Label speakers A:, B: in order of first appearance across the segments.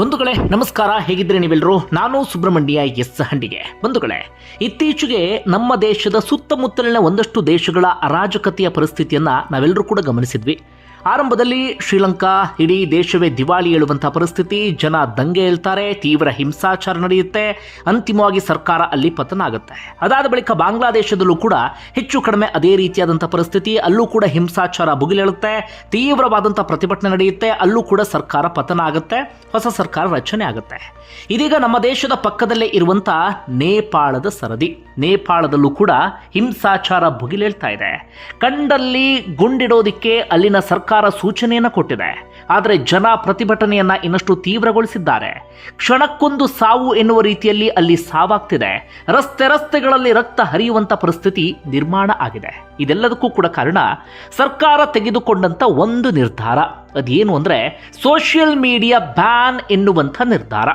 A: ಬಂಧುಗಳೇ, ನಮಸ್ಕಾರ. ಹೇಗಿದ್ರೆ ನೀವೆಲ್ಲರೂ? ನಾನು ಸುಬ್ರಹ್ಮಣ್ಯ ಎಸ್ ಹಂಡಿಗೆ. ಬಂಧುಗಳೇ, ಇತ್ತೀಚೆಗೆ ನಮ್ಮ ದೇಶದ ಸುತ್ತಮುತ್ತಲಿನ ಒಂದಷ್ಟು ದೇಶಗಳ ಅರಾಜಕತೆಯ ಪರಿಸ್ಥಿತಿಯನ್ನ ನಾವೆಲ್ಲರೂ ಕೂಡ ಗಮನಿಸಿದ್ವಿ. ಆರಂಭದಲ್ಲಿ ಶ್ರೀಲಂಕಾ, ಇಡೀ ದೇಶವೇ ದಿವಾಳಿ ಹೇಳುವಂತಹ ಪರಿಸ್ಥಿತಿ, ಜನ ದಂಗೆ ಹೇಳ್ತಾರೆ, ತೀವ್ರ ಹಿಂಸಾಚಾರ ನಡೆಯುತ್ತೆ, ಅಂತಿಮವಾಗಿ ಸರ್ಕಾರ ಅಲ್ಲಿ ಪತನ ಆಗುತ್ತೆ ಅದಾದ ಬಳಿಕ ಬಾಂಗ್ಲಾದೇಶದಲ್ಲೂ ಕೂಡ ಹೆಚ್ಚು ಕಡಿಮೆ ಅದೇ ರೀತಿಯಾದಂಥ ಪರಿಸ್ಥಿತಿ, ಅಲ್ಲೂ ಕೂಡ ಹಿಂಸಾಚಾರ ಭುಗಿಲೇಳುತ್ತೆ ತೀವ್ರವಾದಂಥ ಪ್ರತಿಭಟನೆ ನಡೆಯುತ್ತೆ, ಅಲ್ಲೂ ಕೂಡ ಸರ್ಕಾರ ಪತನ ಆಗುತ್ತೆ ಹೊಸ ಸರ್ಕಾರ ರಚನೆ ಆಗುತ್ತೆ. ಇದೀಗ ನಮ್ಮ ದೇಶದ ಪಕ್ಕದಲ್ಲೇ ಇರುವಂಥ ನೇಪಾಳದ ಸರದಿ. ನೇಪಾಳದಲ್ಲೂ ಕೂಡ ಹಿಂಸಾಚಾರ ಭುಗಿಲೇಳ್ತಾ ಇದೆ. ಕಂಡಲ್ಲಿ ಗುಂಡಿಡೋದಿಕ್ಕೆ ಅಲ್ಲಿನ ಸರ್ಕಾರ ಸೂಚನೆಯನ್ನು ಕೊಟ್ಟಿದೆ. ಆದರೆ ಜನ ಪ್ರತಿಭಟನೆಯನ್ನ ಇನ್ನಷ್ಟು ತೀವ್ರಗೊಳಿಸಿದ್ದಾರೆ. ಕ್ಷಣಕ್ಕೊಂದು ಸಾವು ಎನ್ನುವ ರೀತಿಯಲ್ಲಿ ಅಲ್ಲಿ ಸಾವಾಗ್ತಿದೆ. ರಸ್ತೆ ರಸ್ತೆಗಳಲ್ಲಿ ರಕ್ತ ಹರಿಯುವಂತ ಪರಿಸ್ಥಿತಿ ನಿರ್ಮಾಣ ಆಗಿದೆ. ಇದೆಲ್ಲದಕ್ಕೂ ಕೂಡ ಕಾರಣ ಸರ್ಕಾರ ತೆಗೆದುಕೊಂಡಂಥ ಒಂದು ನಿರ್ಧಾರ. ಅದೇನು ಅಂದ್ರೆ ಸೋಷಿಯಲ್ ಮೀಡಿಯಾ ಬ್ಯಾನ್ ಎನ್ನುವಂಥ ನಿರ್ಧಾರ.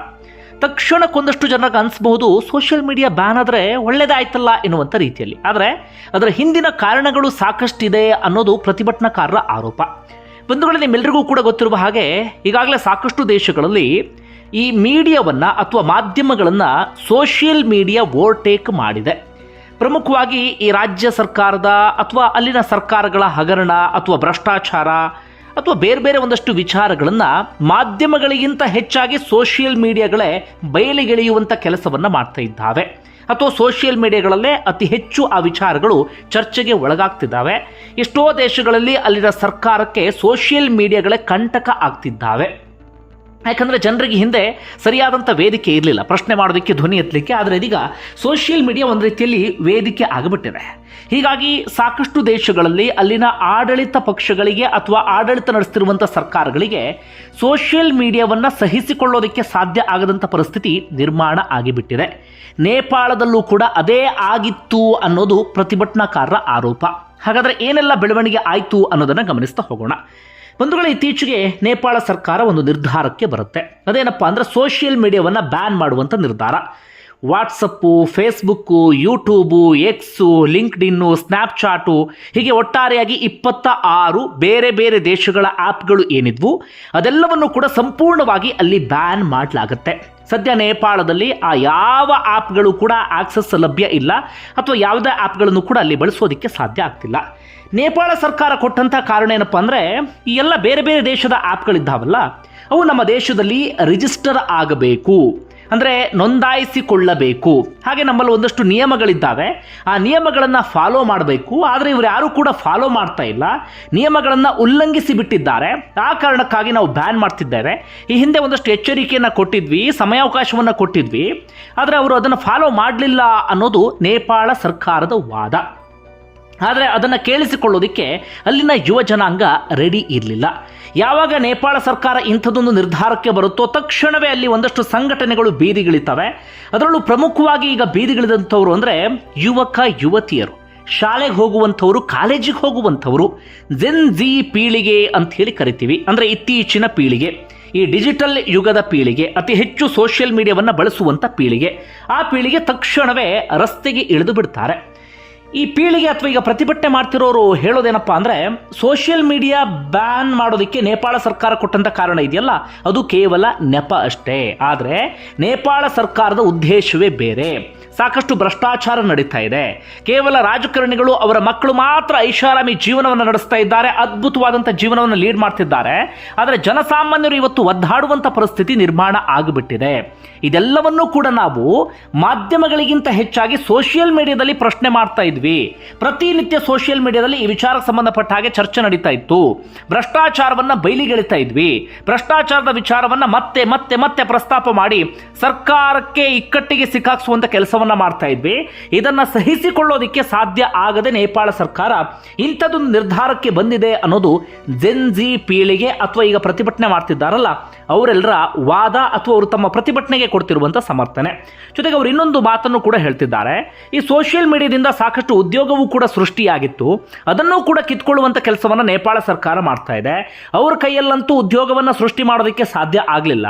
A: ತಕ್ಷಣಕ್ಕೊಂದಷ್ಟು ಜನರಿಗೆ ಅನಿಸಬಹುದು ಸೋಷಿಯಲ್ ಮೀಡಿಯಾ ಬ್ಯಾನ್ ಆದರೆ ಒಳ್ಳೆಯದಾಯ್ತಲ್ಲ ಎನ್ನುವಂಥ ರೀತಿಯಲ್ಲಿ. ಆದರೆ ಅದರ ಹಿಂದಿನ ಕಾರಣಗಳು ಸಾಕಷ್ಟಿದೆ ಅನ್ನೋದು ಪ್ರತಿಭಟನಾಕಾರರ ಆರೋಪ. ಬಂಧುಗಳೇ ನಿಮ್ಮೆಲ್ಲರಿಗೂ ಕೂಡ ಗೊತ್ತಿರುವ ಹಾಗೆ ಈಗಾಗಲೇ ಸಾಕಷ್ಟು ದೇಶಗಳಲ್ಲಿ ಈ ಮೀಡಿಯಾವನ್ನು ಅಥವಾ ಮಾಧ್ಯಮಗಳನ್ನು ಸೋಷಿಯಲ್ ಮೀಡಿಯಾ ಓವರ್ಟೇಕ್ ಮಾಡಿದೆ. ಪ್ರಮುಖವಾಗಿ ಈ ರಾಜ್ಯ ಸರ್ಕಾರದ ಅಥವಾ ಅಲ್ಲಿನ ಸರ್ಕಾರಗಳ ಹಗರಣ ಅಥವಾ ಭ್ರಷ್ಟಾಚಾರ ಅಥವಾ ಬೇರೆ ಬೇರೆ ಒಂದಷ್ಟು ವಿಚಾರಗಳನ್ನು ಮಾಧ್ಯಮಗಳಿಗಿಂತ ಹೆಚ್ಚಾಗಿ ಸೋಷಿಯಲ್ ಮೀಡಿಯಾಗಳೇ ಬಯಲಿಗೆಳೆಯುವಂಥ ಕೆಲಸವನ್ನು ಮಾಡ್ತಾ ಇದ್ದಾವೆ. ಅಥವಾ ಸೋಷಿಯಲ್ ಮೀಡಿಯಾಗಳಲ್ಲೇ ಅತಿ ಹೆಚ್ಚು ಆ ವಿಚಾರಗಳು ಚರ್ಚೆಗೆ ಒಳಗಾಗ್ತಿದ್ದಾವೆ. ಎಷ್ಟೋ ದೇಶಗಳಲ್ಲಿ ಅಲ್ಲಿನ ಸರ್ಕಾರಕ್ಕೆ ಸೋಷಿಯಲ್ ಮೀಡಿಯಾಗಳೇ ಕಂಟಕ ಆಗ್ತಿದ್ದಾವೆ. ಯಾಕಂದರೆ ಜನರಿಗೆ ಹಿಂದೆ ಸರಿಯಾದಂಥ ವೇದಿಕೆ ಇರಲಿಲ್ಲ. ಪ್ರಶ್ನೆ ಮಾಡೋದಕ್ಕೆ ಧ್ವನಿ ಎತ್ತಲಿಕ್ಕೆ. ಆದರೆ ಇದೀಗ ಸೋಷಿಯಲ್ ಮೀಡಿಯಾ ಒಂದು ರೀತಿಯಲ್ಲಿ ವೇದಿಕೆ ಆಗಿಬಿಟ್ಟಿದೆ ಹೀಗಾಗಿ ಸಾಕಷ್ಟು ದೇಶಗಳಲ್ಲಿ ಅಲ್ಲಿನ ಆಡಳಿತ ಪಕ್ಷಗಳಿಗೆ ಅಥವಾ ಆಡಳಿತ ನಡೆಸ್ತಿರುವಂಥ ಸರ್ಕಾರಗಳಿಗೆ ಸೋಷಿಯಲ್ ಮೀಡಿಯಾವನ್ನು ಸಹಿಸಿಕೊಳ್ಳೋದಕ್ಕೆ ಸಾಧ್ಯ ಆಗದಂಥ ಪರಿಸ್ಥಿತಿ ನಿರ್ಮಾಣ ಆಗಿಬಿಟ್ಟಿದೆ. ನೇಪಾಳದಲ್ಲೂ ಕೂಡ ಅದೇ ಆಗಿತ್ತು ಅನ್ನೋದು ಪ್ರತಿಭಟನಾಕಾರರ ಆರೋಪ. ಹಾಗಾದರೆ ಏನೆಲ್ಲ ಬೆಳವಣಿಗೆ ಆಯಿತು ಅನ್ನೋದನ್ನು ಗಮನಿಸ್ತಾ ಹೋಗೋಣ. ಬಂಧುಗಳ, ಇತ್ತೀಚೆಗೆ ನೇಪಾಳ ಸರ್ಕಾರ ಒಂದು ನಿರ್ಧಾರಕ್ಕೆ ಬರುತ್ತೆ. ಅದೇನಪ್ಪ ಅಂದರೆ ಸೋಷಿಯಲ್ ಮೀಡಿಯಾವನ್ನು ಬ್ಯಾನ್ ಮಾಡುವಂಥ ನಿರ್ಧಾರ. WhatsApp, Facebook, YouTube, X linked Snapchat, ಹೀಗೆ ಒಟ್ಟಾರೆಯಾಗಿ ಇಪ್ಪತ್ತ ಆರು ಬೇರೆ ಬೇರೆ ದೇಶಗಳ ಆ್ಯಪ್ಗಳು ಏನಿದ್ವು, ಅದೆಲ್ಲವನ್ನು ಕೂಡ ಸಂಪೂರ್ಣವಾಗಿ ಅಲ್ಲಿ ಬ್ಯಾನ್ ಮಾಡಲಾಗುತ್ತೆ. ಸದ್ಯ ನೇಪಾಳದಲ್ಲಿ ಆ ಯಾವ ಆ್ಯಪ್ಗಳು ಕೂಡ ಆಕ್ಸೆಸ್ ಲಭ್ಯ ಇಲ್ಲ ಅಥವಾ ಯಾವುದೇ ಆ್ಯಪ್ಗಳನ್ನು ಕೂಡ ಅಲ್ಲಿ ಬಳಸೋದಕ್ಕೆ ಸಾಧ್ಯ ಆಗ್ತಿಲ್ಲ. ನೇಪಾಳ ಸರ್ಕಾರ ಕೊಟ್ಟಂಥ ಕಾರಣ ಏನಪ್ಪ ಅಂದರೆ, ಈ ಎಲ್ಲ ಬೇರೆ ಬೇರೆ ದೇಶದ ಆ್ಯಪ್ಗಳಿದ್ದಾವಲ್ಲ ಅವು ನಮ್ಮ ದೇಶದಲ್ಲಿ ರಿಜಿಸ್ಟರ್ ಆಗಬೇಕು. ಅಂದರೆ ನೋಂದಾಯಿಸಿಕೊಳ್ಳಬೇಕು. ಹಾಗೆ ನಮ್ಮಲ್ಲಿ ಒಂದಷ್ಟು ನಿಯಮಗಳಿದ್ದಾವೆ. ಆ ನಿಯಮಗಳನ್ನು ಫಾಲೋ ಮಾಡಬೇಕು. ಆದರೆ ಇವರು ಯಾರೂ ಕೂಡ ಫಾಲೋ ಮಾಡ್ತಾ ಇಲ್ಲ. ನಿಯಮಗಳನ್ನು ಉಲ್ಲಂಘಿಸಿ ಬಿಟ್ಟಿದ್ದಾರೆ. ಆ ಕಾರಣಕ್ಕಾಗಿ ನಾವು ಬ್ಯಾನ್ ಮಾಡ್ತಿದ್ದೇವೆ. ಈ ಹಿಂದೆ ಒಂದಷ್ಟು ಎಚ್ಚರಿಕೆಯನ್ನು ಕೊಟ್ಟಿದ್ವಿ, ಸಮಯಾವಕಾಶವನ್ನು ಕೊಟ್ಟಿದ್ವಿ. ಆದರೆ ಅವರು ಅದನ್ನು ಫಾಲೋ ಮಾಡಲಿಲ್ಲ ಅನ್ನೋದು ನೇಪಾಳ ಸರ್ಕಾರದ ವಾದ. ಆದರೆ ಅದನ್ನು ಕೇಳಿಸಿಕೊಳ್ಳೋದಕ್ಕೆ ಅಲ್ಲಿನ ಯುವ ಜನಾಂಗ ರೆಡಿ ಇರಲಿಲ್ಲ. ಯಾವಾಗ ನೇಪಾಳ ಸರ್ಕಾರ ಇಂಥದ್ದೊಂದು ನಿರ್ಧಾರಕ್ಕೆ ಬರುತ್ತೋ ತಕ್ಷಣವೇ ಅಲ್ಲಿ ಒಂದಷ್ಟು ಸಂಘಟನೆಗಳು ಬೀದಿಗಿಳಿತವೆ. ಅದರಲ್ಲೂ ಪ್ರಮುಖವಾಗಿ ಈಗ ಬೀದಿಗಿಳಿದಂಥವ್ರು ಅಂದರೆ ಯುವಕ, ಯುವತಿಯರು. ಶಾಲೆಗೆ ಹೋಗುವಂಥವರು, ಕಾಲೇಜಿಗೆ ಹೋಗುವಂಥವರು. ಜೆನ್ ಜಿ ಪೀಳಿಗೆ ಅಂತ ಹೇಳಿ ಕರಿತೀವಿ. ಅಂದರೆ ಇತ್ತೀಚಿನ ಪೀಳಿಗೆ. ಈ ಡಿಜಿಟಲ್ ಯುಗದ ಪೀಳಿಗೆ, ಅತಿ ಹೆಚ್ಚು ಸೋಷಿಯಲ್ ಮೀಡಿಯಾವನ್ನು ಬಳಸುವಂಥ ಪೀಳಿಗೆ. ಆ ಪೀಳಿಗೆ ತಕ್ಷಣವೇ ರಸ್ತೆಗೆ ಇಳಿದು ಬಿಡ್ತಾರೆ. ಈ ಪೀಳಿಗೆ ಅಥವಾ ಈಗ ಪ್ರತಿಭಟನೆ ಮಾಡ್ತಿರೋರು ಹೇಳೋದೇನಪ್ಪ ಅಂದರೆ ಸೋಷಿಯಲ್ ಮೀಡಿಯಾ ಬ್ಯಾನ್ ಮಾಡೋದಕ್ಕೆ ನೇಪಾಳ ಸರ್ಕಾರ ಕೊಟ್ಟಂಥ ಕಾರಣ ಇದೆಯಲ್ಲ? ಅದು ಕೇವಲ ನೆಪ ಅಷ್ಟೇ. ಆದರೆ ನೇಪಾಳ ಸರ್ಕಾರದ ಉದ್ದೇಶವೇ ಬೇರೆ. ಸಾಕಷ್ಟು ಭ್ರಷ್ಟಾಚಾರ ನಡೀತಾ ಇದೆ. ಕೇವಲ ರಾಜಕಾರಣಿಗಳು ಅವರ ಮಕ್ಕಳು ಮಾತ್ರ ಐಷಾರಾಮಿ ಜೀವನವನ್ನು ನಡೆಸ್ತಾ ಇದ್ದಾರೆ ಅದ್ಭುತವಾದಂಥ ಜೀವನವನ್ನು ಲೀಡ್ ಮಾಡ್ತಿದ್ದಾರೆ. ಆದರೆ ಜನಸಾಮಾನ್ಯರು ಇವತ್ತು ಒದ್ದಾಡುವಂಥ ಪರಿಸ್ಥಿತಿ ನಿರ್ಮಾಣ ಆಗಿಬಿಟ್ಟಿದೆ. ಇದೆಲ್ಲವನ್ನೂ ಕೂಡ ನಾವು ಮಾಧ್ಯಮಗಳಿಗಿಂತ ಹೆಚ್ಚಾಗಿ ಸೋಷಿಯಲ್ ಮೀಡಿಯಾದಲ್ಲಿ ಪ್ರಶ್ನೆ ಮಾಡ್ತಾ ಇದ್ವಿ. ಪ್ರತಿನಿತ್ಯ ಸೋಷಿಯಲ್ ಮೀಡಿಯಾದಲ್ಲಿ ಈ ವಿಚಾರಕ್ಕೆ ಸಂಬಂಧಪಟ್ಟ ಹಾಗೆ ಚರ್ಚೆ ನಡೀತಾ ಇತ್ತು. ಭ್ರಷ್ಟಾಚಾರವನ್ನ ಬಯಲಿಗೆಳಿತಾ ಇದ್ವಿ. ಭ್ರಷ್ಟಾಚಾರದ ವಿಚಾರವನ್ನ ಮತ್ತೆ ಮತ್ತೆ ಮತ್ತೆ ಪ್ರಸ್ತಾಪ ಮಾಡಿ ಸರ್ಕಾರಕ್ಕೆ ಇಕ್ಕಟ್ಟಿಗೆ ಸಿಕ್ಕಾಕ್ಸುವಂಥ ಕೆಲಸವನ್ನ ಮಾಡ್ತಾ ಇದ್ವಿ. ಇದನ್ನ ಸಹಿಸಿಕೊಳ್ಳೋದಿಕ್ಕೆ ಸಾಧ್ಯ ಆಗದೆ ನೇಪಾಳ ಸರ್ಕಾರ ಇಂಥದ್ದೊಂದು ನಿರ್ಧಾರಕ್ಕೆ ಬಂದಿದೆ ಅನ್ನೋದು ಜೆನ್ಜಿ ಪೀಳಿಗೆ ಅಥವಾ ಈಗ ಪ್ರತಿಭಟನೆ ಮಾಡ್ತಿದ್ದಾರಲ್ಲ ಅವರೆಲ್ಲರ ವಾದ ಅಥವಾ ಅವರು ತಮ್ಮ ಪ್ರತಿಭಟನೆಗೆ ಕೊಡ್ತಿರುವಂಥ ಸಮರ್ಥನೆ. ಜೊತೆಗೆ ಅವರು ಇನ್ನೊಂದು ಮಾತನ್ನು ಕೂಡ ಹೇಳ್ತಿದ್ದಾರೆ. ಈ ಸೋಷಿಯಲ್ ಮೀಡಿಯಾದಿಂದ ಸಾಕಷ್ಟು ಉದ್ಯೋಗವೂ ಕೂಡ ಸೃಷ್ಟಿಯಾಗಿತ್ತು. ಅದನ್ನೂ ಕೂಡ ಕಿತ್ಕೊಳ್ಳುವಂಥ ಕೆಲಸವನ್ನು ನೇಪಾಳ ಸರ್ಕಾರ ಮಾಡ್ತಾ ಇದೆ. ಅವ್ರ ಕೈಯಲ್ಲಂತೂ ಉದ್ಯೋಗವನ್ನು ಸೃಷ್ಟಿ ಮಾಡೋದಕ್ಕೆ ಸಾಧ್ಯ ಆಗಲಿಲ್ಲ.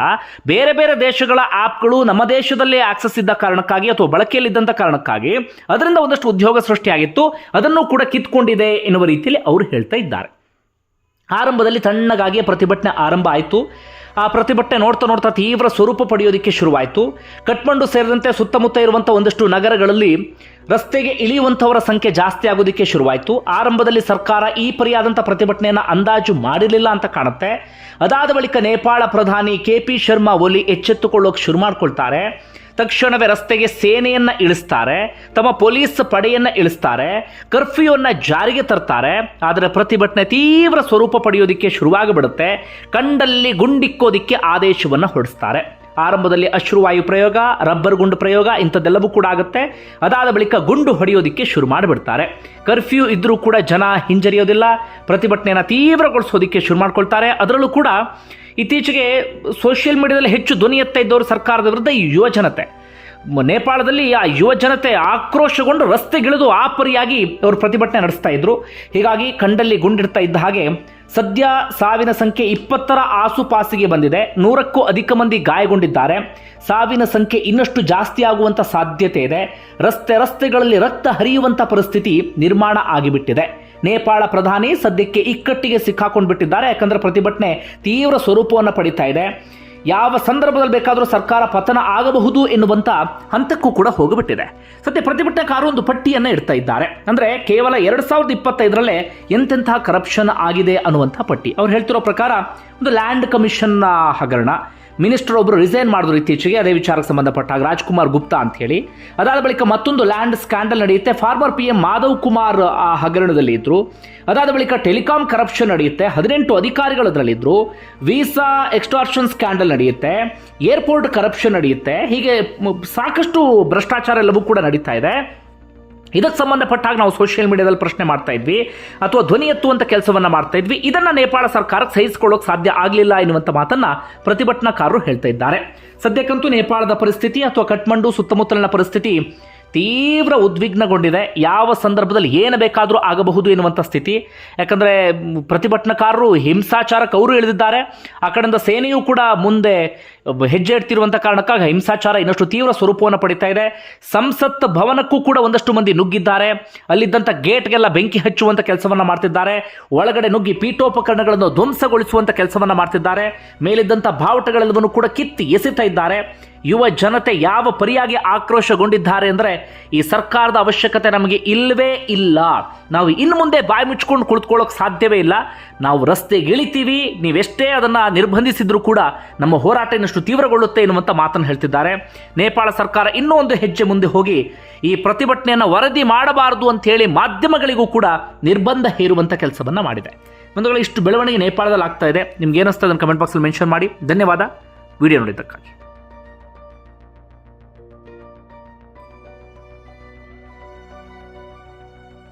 A: ಬೇರೆ ಬೇರೆ ದೇಶಗಳ ಆ್ಯಪ್ಗಳು ನಮ್ಮ ದೇಶದಲ್ಲೇ ಆಕ್ಸೆಸ್ ಇದ್ದ ಕಾರಣಕ್ಕಾಗಿ ಅಥವಾ ಬಳಕೆಯಲ್ಲಿದ್ದಂಥ ಕಾರಣಕ್ಕಾಗಿ ಅದರಿಂದ ಒಂದಷ್ಟು ಉದ್ಯೋಗ ಸೃಷ್ಟಿಯಾಗಿತ್ತು. ಅದನ್ನು ಕೂಡ ಕಿತ್ಕೊಂಡಿದೆ ಎನ್ನುವ ರೀತಿಯಲ್ಲಿ ಅವರು ಹೇಳ್ತಾ ಇದ್ದಾರೆ. ಆರಂಭದಲ್ಲಿ ತಣ್ಣಗಾಗಿಯೇ ಪ್ರತಿಭಟನೆ ಆರಂಭ ಆಯಿತು. ಆ ಪ್ರತಿಭಟನೆ ನೋಡ್ತಾ ನೋಡ್ತಾ ತೀವ್ರ ಸ್ವರೂಪ ಪಡೆಯೋದಕ್ಕೆ ಶುರುವಾಯಿತು. ಕಟ್ಮಂಡು ಸೇರಿದಂತೆ ಸುತ್ತಮುತ್ತ ಇರುವಂಥ ಒಂದಷ್ಟು ನಗರಗಳಲ್ಲಿ ರಸ್ತೆಗೆ ಇಳಿಯುವಂಥವರ ಸಂಖ್ಯೆ ಜಾಸ್ತಿ ಆಗೋದಕ್ಕೆ ಶುರುವಾಯಿತು. ಆರಂಭದಲ್ಲಿ ಸರ್ಕಾರ ಈ ಪರಿಯಾದಂಥ ಪ್ರತಿಭಟನೆಯನ್ನು ಅಂದಾಜು ಮಾಡಿರಲಿಲ್ಲ ಅಂತ ಕಾಣುತ್ತೆ. ಅದಾದ ಬಳಿಕ ನೇಪಾಳ ಪ್ರಧಾನಿ ಕೆ ಪಿ ಶರ್ಮಾ ಒಲಿ ಎಚ್ಚೆತ್ತುಕೊಳ್ಳೋಕೆ ಶುರು ಮಾಡ್ಕೊಳ್ತಾರೆ. ತಕ್ಷಣವೇ ರಸ್ತೆಗೆ ಸೇನೆಯನ್ನ ಇಳಿಸ್ತಾರೆ, ತಮ್ಮ ಪೊಲೀಸ್ ಪಡೆಯನ್ನ ಇಳಿಸ್ತಾರೆ, ಕರ್ಫ್ಯೂವನ್ನು ಜಾರಿಗೆ ತರ್ತಾರೆ, ಆದರೆ ಪ್ರತಿಭಟನೆ ತೀವ್ರ ಸ್ವರೂಪ ಪಡೆಯೋದಕ್ಕೆ ಶುರುವಾಗಿಬಿಡುತ್ತೆ. ಕಂಡಲ್ಲಿ ಗುಂಡಿಕ್ಕೋದಿಕ್ಕೆ ಆದೇಶವನ್ನು ಹೊರಡಿಸ್ತಾರೆ. ಆರಂಭದಲ್ಲಿ ಅಶ್ರುವಾಯು ಪ್ರಯೋಗ, ರಬ್ಬರ್ ಗುಂಡು ಪ್ರಯೋಗ ಇಂಥದ್ದೆಲ್ಲವೂ ಕೂಡ ಆಗುತ್ತೆ. ಅದಾದ ಬಳಿಕ ಗುಂಡು ಹೊಡೆಯೋದಿಕ್ಕೆ ಶುರು ಮಾಡಿಬಿಡ್ತಾರೆ. ಕರ್ಫ್ಯೂ ಇದ್ದರೂ ಕೂಡ ಜನ ಹಿಂಜರಿಯೋದಿಲ್ಲ. ಪ್ರತಿಭಟನೆಯನ್ನು ತೀವ್ರಗೊಳಿಸೋದಿಕ್ಕೆ ಶುರು ಮಾಡ್ಕೊಳ್ತಾರೆ. ಅದರಲ್ಲೂ ಕೂಡ ಇತ್ತೀಚೆಗೆ ಸೋಷಿಯಲ್ ಮೀಡಿಯಾದಲ್ಲಿ ಹೆಚ್ಚು ಧ್ವನಿ ಎತ್ತ ಇದ್ದವರು ಸರ್ಕಾರದ ವಿರುದ್ಧ ಈ ಯುವ ಜನತೆ. ನೇಪಾಳದಲ್ಲಿ ಆ ಯುವ ಜನತೆ ಆಕ್ರೋಶಗೊಂಡು ರಸ್ತೆಗಿಳಿದು ಆ ಪರಿಯಾಗಿ ಅವರು ಪ್ರತಿಭಟನೆ ನಡೆಸ್ತಾ ಇದ್ರು. ಹೀಗಾಗಿ ಕಂಡಲ್ಲಿ ಗುಂಡಿಡ್ತಾ ಇದ್ದ ಹಾಗೆ ಸದ್ಯ ಸಾವಿನ ಸಂಖ್ಯೆ ಇಪ್ಪತ್ತರ ಆಸುಪಾಸಿಗೆ ಬಂದಿದೆ. ನೂರಕ್ಕೂ ಅಧಿಕ ಮಂದಿ ಗಾಯಗೊಂಡಿದ್ದಾರೆ. ಸಾವಿನ ಸಂಖ್ಯೆ ಇನ್ನಷ್ಟು ಜಾಸ್ತಿ ಆಗುವಂತ ಸಾಧ್ಯತೆ ಇದೆ. ರಸ್ತೆ ರಸ್ತೆಗಳಲ್ಲಿ ರಕ್ತ ಹರಿಯುವಂತ ಪರಿಸ್ಥಿತಿ ನಿರ್ಮಾಣ ಆಗಿಬಿಟ್ಟಿದೆ. ನೇಪಾಳ ಪ್ರಧಾನಿ ಸದ್ಯಕ್ಕೆ ಇಕ್ಕಟ್ಟಿಗೆ ಸಿಕ್ಕಾಕೊಂಡು ಬಿಟ್ಟಿದ್ದಾರೆ ಯಾಕಂದ್ರೆ ಪ್ರತಿಭಟನೆ ತೀವ್ರ ಸ್ವರೂಪವನ್ನು ಪಡಿತಾ ಇದೆ. ಯಾವ ಸಂದರ್ಭದಲ್ಲಿ ಬೇಕಾದರೂ ಸರ್ಕಾರ ಪತನ ಆಗಬಹುದು ಎನ್ನುವಂಥ ಹಂತಕ್ಕೂ ಕೂಡ ಹೋಗಿಬಿಟ್ಟಿದೆ. ಸದ್ಯ ಪ್ರತಿಭಟನೆಕಾರರು ಒಂದು ಪಟ್ಟಿಯನ್ನು ಇಡ್ತಾ ಇದ್ದಾರೆ. ಅಂದ್ರೆ ಕೇವಲ ಎರಡು ಸಾವಿರದ ಇಪ್ಪತ್ತೈದರಲ್ಲೇ ಎಂತೆಂತಹ ಕರಪ್ಷನ್ ಆಗಿದೆ ಅನ್ನುವಂಥ ಪಟ್ಟಿ. ಅವ್ರು ಹೇಳ್ತಿರೋ ಪ್ರಕಾರ ಒಂದು ಲ್ಯಾಂಡ್ ಕಮಿಷನ್ನ ಹಗರಣ. ಮಿನಿಸ್ಟರ್ ಒಬ್ಬರು ರಿಸೈನ್ ಮಾಡಿದ್ರು ಇತ್ತೀಚೆಗೆ, ಅದೇ ವಿಚಾರಕ್ಕೆ ಸಂಬಂಧಪಟ್ಟಾಗ ರಾಜ್ಕುಮಾರ್ ಗುಪ್ತಾ ಅಂತ ಹೇಳಿ. ಅದಾದ ಬಳಿಕ ಮತ್ತೊಂದು ಲ್ಯಾಂಡ್ ಸ್ಕ್ಯಾಂಡಲ್ ನಡೆಯುತ್ತೆ. Former P M Madhav Kumar, ಆ ಹಗರಣದಲ್ಲಿ ಇದ್ರು. ಅದಾದ ಬಳಿಕ ಟೆಲಿಕಾಂ ಕರಪ್ಷನ್ ನಡೆಯುತ್ತೆ. ಹದಿನೆಂಟು ಅಧಿಕಾರಿಗಳು ಅದರಲ್ಲಿದ್ದರು ವೀಸಾ ಎಕ್ಸ್ಟಾರ್ಷನ್ ಸ್ಕ್ಯಾಂಡಲ್ ನಡೆಯುತ್ತೆ. ಏರ್ಪೋರ್ಟ್ ಕರಪ್ಷನ್ ನಡೆಯುತ್ತೆ. ಹೀಗೆ ಸಾಕಷ್ಟು ಭ್ರಷ್ಟಾಚಾರ ಎಲ್ಲವೂ ಕೂಡ ನಡೀತಾ ಇದೆ. ಇದಕ್ಕೆ ಸಂಬಂಧಪಟ್ಟಾಗ ನಾವು ಸೋಷಿಯಲ್ ಮೀಡಿಯಾದಲ್ಲಿ ಪ್ರಶ್ನೆ ಮಾಡ್ತಾ ಇದ್ವಿ. ಅಥವಾ ಧ್ವನಿ ಎತ್ತುವಂಥ ಕೆಲಸವನ್ನು ಮಾಡ್ತಾ ಇದ್ವಿ. ಇದನ್ನು ನೇಪಾಳ ಸರ್ಕಾರಕ್ಕೆ ಸಹಿಸಿಕೊಳ್ಳೋಕೆ ಸಾಧ್ಯ ಆಗಲಿಲ್ಲ ಎನ್ನುವಂಥ ಮಾತನ್ನು ಪ್ರತಿಭಟನಾಕಾರರು ಹೇಳ್ತಾ ಇದ್ದಾರೆ. ಸದ್ಯಕ್ಕಂತೂ ನೇಪಾಳದ ಪರಿಸ್ಥಿತಿ ಅಥವಾ ಕಠ್ಮಂಡು ಸುತ್ತಮುತ್ತಲಿನ ಪರಿಸ್ಥಿತಿ ತೀವ್ರ ಉದ್ವಿಗ್ನಗೊಂಡಿದೆ. ಯಾವ ಸಂದರ್ಭದಲ್ಲಿ ಏನು ಬೇಕಾದರೂ ಆಗಬಹುದು ಎನ್ನುವಂಥ ಸ್ಥಿತಿ. ಯಾಕಂದರೆ, ಪ್ರತಿಭಟನಾಕಾರರು ಹಿಂಸಾಚಾರಕ್ಕೆ ಅವರು ಇಳಿದಿದ್ದಾರೆ ಆ ಕಡೆಯಿಂದ ಸೇನೆಯೂ ಕೂಡ ಮುಂದೆ ಹೆಜ್ಜೆ ಇಡ್ತಿರುವಂಥ ಕಾರಣಕ್ಕಾಗಿ ಹಿಂಸಾಚಾರ ಇನ್ನಷ್ಟು ತೀವ್ರ ಸ್ವರೂಪವನ್ನು ಪಡಿತಾ ಇದೆ. ಸಂಸತ್ ಭವನಕ್ಕೂ ಕೂಡ ಒಂದಷ್ಟು ಮಂದಿ ನುಗ್ಗಿದ್ದಾರೆ. ಅಲ್ಲಿದ್ದಂಥ ಗೇಟ್ಗೆಲ್ಲ ಬೆಂಕಿ ಹಚ್ಚುವಂಥ ಕೆಲಸವನ್ನು ಮಾಡ್ತಿದ್ದಾರೆ. ಒಳಗಡೆ ನುಗ್ಗಿ ಪೀಠೋಪಕರಣಗಳನ್ನು ಧ್ವಂಸಗೊಳಿಸುವಂಥ ಕೆಲಸವನ್ನು ಮಾಡ್ತಿದ್ದಾರೆ. ಮೇಲಿದ್ದಂಥ ಬಾವುಟಗಳೆಲ್ಲವನ್ನು ಕೂಡ ಕಿತ್ತಿ ಎಸೆತಾ ಇದ್ದಾರೆ. ಯುವ ಜನತೆ ಯಾವ ಪರಿಯಾಗಿ ಆಕ್ರೋಶಗೊಂಡಿದ್ದಾರೆ ಅಂದರೆ ಈ ಸರ್ಕಾರದ ಅವಶ್ಯಕತೆ ನಮಗೆ ಇಲ್ಲವೇ ಇಲ್ಲ. ನಾವು ಇನ್ನು ಮುಂದೆ ಬಾಯಿ ಮುಚ್ಕೊಂಡು ಕುಳಿತುಕೊಳ್ಳೋಕೆ ಸಾಧ್ಯವೇ ಇಲ್ಲ. ನಾವು ರಸ್ತೆಗೆ ಇಳಿತೀವಿ. ನೀವೆಷ್ಟೇ ಅದನ್ನು ನಿರ್ಬಂಧಿಸಿದ್ರು ಕೂಡ ನಮ್ಮ ಹೋರಾಟ ಇನ್ನಷ್ಟು ತೀವ್ರಗೊಳ್ಳುತ್ತೆ ಎನ್ನುವಂಥ ಮಾತನ್ನು ಹೇಳ್ತಿದ್ದಾರೆ. ನೇಪಾಳ ಸರ್ಕಾರ ಇನ್ನೂ ಒಂದು ಹೆಜ್ಜೆ ಮುಂದೆ ಹೋಗಿ ಈ ಪ್ರತಿಭಟನೆಯನ್ನು ವರದಿ ಮಾಡಬಾರದು ಅಂತ ಹೇಳಿ ಮಾಧ್ಯಮಗಳಿಗೂ ಕೂಡ ನಿರ್ಬಂಧ ಹೇರುವಂಥ ಕೆಲಸವನ್ನು ಮಾಡಿದೆ. ಒಂದು ಇಷ್ಟು ಬೆಳವಣಿಗೆ ನೇಪಾಳದಲ್ಲಿ ಆಗ್ತಾ ಇದೆ. ನಿಮ್ಗೆ ಏನಿಸ್ತದೆ ಅದನ್ನು ಕಮೆಂಟ್ ಬಾಕ್ಸಲ್ಲಿ ಮೆನ್ಷನ್ ಮಾಡಿ. ಧನ್ಯವಾದ. ವಿಡಿಯೋ ನೋಡಿದ್ದಕ್ಕಾಗಿ.